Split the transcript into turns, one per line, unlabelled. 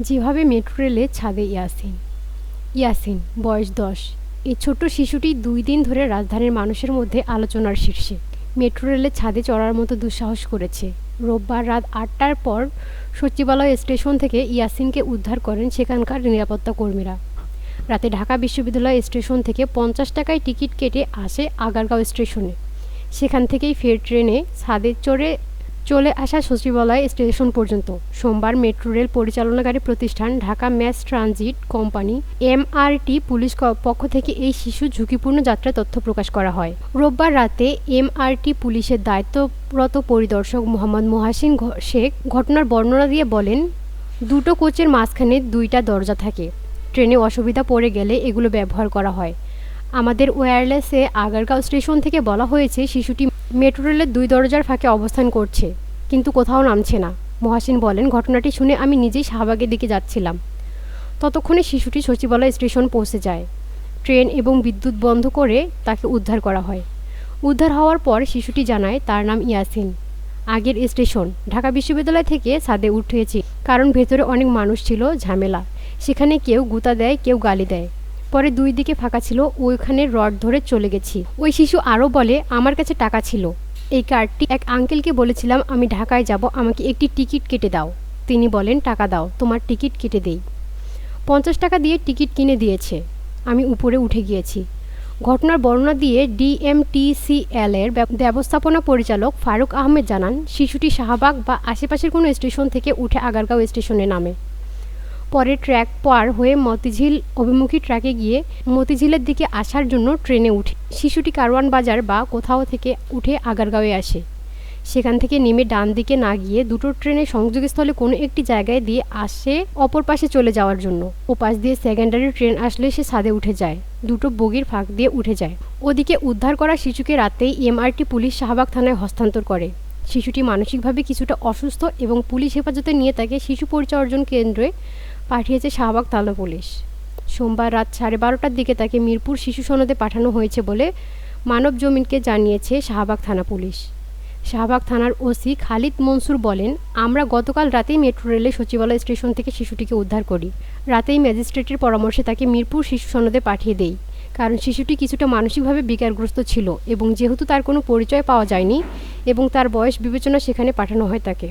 যেভাবে মেট্রো রেলের ছাদে ইয়াসিন। ইয়াসিন, বয়স দশ। এই ছোট্ট শিশুটি দুই দিন ধরে রাজধানীর মানুষের মধ্যে আলোচনার শীর্ষে। মেট্রো রেলের ছাদে চড়ার মতো দুঃসাহস করেছে। রোববার রাত আটটার পর সচিবালয় স্টেশন থেকে ইয়াসিনকে উদ্ধার করেন সেখানকার নিরাপত্তা কর্মীরা। রাতে ঢাকা বিশ্ববিদ্যালয় স্টেশন থেকে পঞ্চাশ টাকায় টিকিট কেটে আসে আগারগাঁও স্টেশনে। সেখান থেকেই ফের ট্রেনে ছাদে চড়ে চলে আসা সচিবালয় স্টেশন পর্যন্ত। সোমবার মেট্রো রেল পরিচালনাকারী প্রতিষ্ঠান Dhaka mass transit company MRT police পক্ষ থেকে এই শিশু ঝুঁকিপূর্ণ যাত্রার তথ্য প্রকাশ করা হয়। রোববার রাতে এমআরটি পুলিশের দায়িত্বরত পরিদর্শক মোহাম্মদ মোহাসিন শেখ ঘটনার বর্ণনা দিয়ে বলেন, দুটো কোচের মাঝখানে দুইটা দরজা থাকে। ট্রেনে অসুবিধা পড়ে গেলে এগুলো ব্যবহার করা হয়। আমাদের ওয়্যারলেসে আগারগাঁও স্টেশন থেকে বলা হয়েছে, শিশুটি মেট্রো রেলের দুই দরজার ফাঁকে অবস্থান করছে, কিন্তু কোথাও নামছে না। মহাসিন বলেন, ঘটনাটি শুনে আমি নিজেই শাহবাগের দিকে যাচ্ছিলাম। ততক্ষণে শিশুটি সচিবালয় স্টেশন পৌঁছে যায়। ট্রেন এবং বিদ্যুৎ বন্ধ করে তাকে উদ্ধার করা হয়। উদ্ধার হওয়ার পর শিশুটি জানায়, তার নাম ইয়াসিন। আগের স্টেশন। ঢাকা বিশ্ববিদ্যালয় থেকে ছাদে উঠেছি। কারণ ভেতরে অনেক মানুষ ছিল, ঝামেলা। সেখানে কেউ গুতা দেয়, কেউ গালি দেয়। পরে দুই দিকে ফাঁকা ছিল, ওইখানে রড ধরে চলে গেছি। ওই শিশু আরও বলে, আমার কাছে টাকা ছিল। এই কার্ডটি এক আঙ্কেলকে বলেছিলাম, আমি ঢাকায় যাব, আমাকে একটি টিকিট কেটে দাও। তিনি বলেন, টাকা দাও, তোমার টিকিট কেটে দেই। পঞ্চাশ টাকা দিয়ে টিকিট কিনে দিয়েছে। আমি উপরে উঠে গিয়েছি। ঘটনার বর্ণনা দিয়ে ডিএমটিসিএল এর ব্যব- ব্যবস্থাপনা পরিচালক ফারুক আহমেদ জানান, শিশুটি শাহবাগ বা আশেপাশের কোনো স্টেশন থেকে উঠে আগারগাঁও স্টেশনে নামে। পরে ট্র্যাক পার হয়ে মতিঝিল অভিমুখী ট্র্যাকে গিয়ে মতিঝিলের দিকে আসার জন্য ট্রেনে উঠে। শিশুটি কারওয়ান বাজার বা কোথাও থেকে উঠে আগারগাঁওয়ে আসে। সেখান থেকে নেমে ডান দিকে না গিয়ে দুটো ট্রেনের সংযোগস্থলে কোনো একটি জায়গায় দিয়ে আসে অপর পাশে চলে যাওয়ার জন্য। ও পাশ দিয়ে সেকেন্ডারি ট্রেন আসলে সে ছাদে উঠে যায়। দুটো বগির ফাঁক দিয়ে উঠে যায়। ওদিকে উদ্ধার করা শিশুকে রাতেই এমআরটি পুলিশ শাহবাগ থানায় হস্তান্তর করে। শিশুটি মানসিকভাবে কিছুটা অসুস্থ এবং পুলিশ হেফাজতে নিয়ে তাকে শিশু পরিচর্যন কেন্দ্রে পাঠিয়েছে শাহবাগ থানা পুলিশ। সোমবার রাত সাড়ে বারোটার দিকে তাকে মিরপুর শিশু সনদে পাঠানো হয়েছে বলে মানব জমিনকে জানিয়েছে শাহবাগ থানা পুলিশ। শাহবাগ থানার ওসি খালিদ মনসুর বলেন, আমরা গতকাল রাতেই মেট্রো রেলে সচিবালয় স্টেশন থেকে শিশুটিকে উদ্ধার করি। রাতেই ম্যাজিস্ট্রেটের পরামর্শে তাকে মিরপুর শিশু সনদে পাঠিয়ে দেই। কারণ শিশুটি কিছুটা মানসিকভাবে বিকারগ্রস্ত ছিল এবং যেহেতু তার কোনো পরিচয় পাওয়া যায়নি এবং তার বয়স বিবেচনা সেখানে পাঠানো হয় তাকে।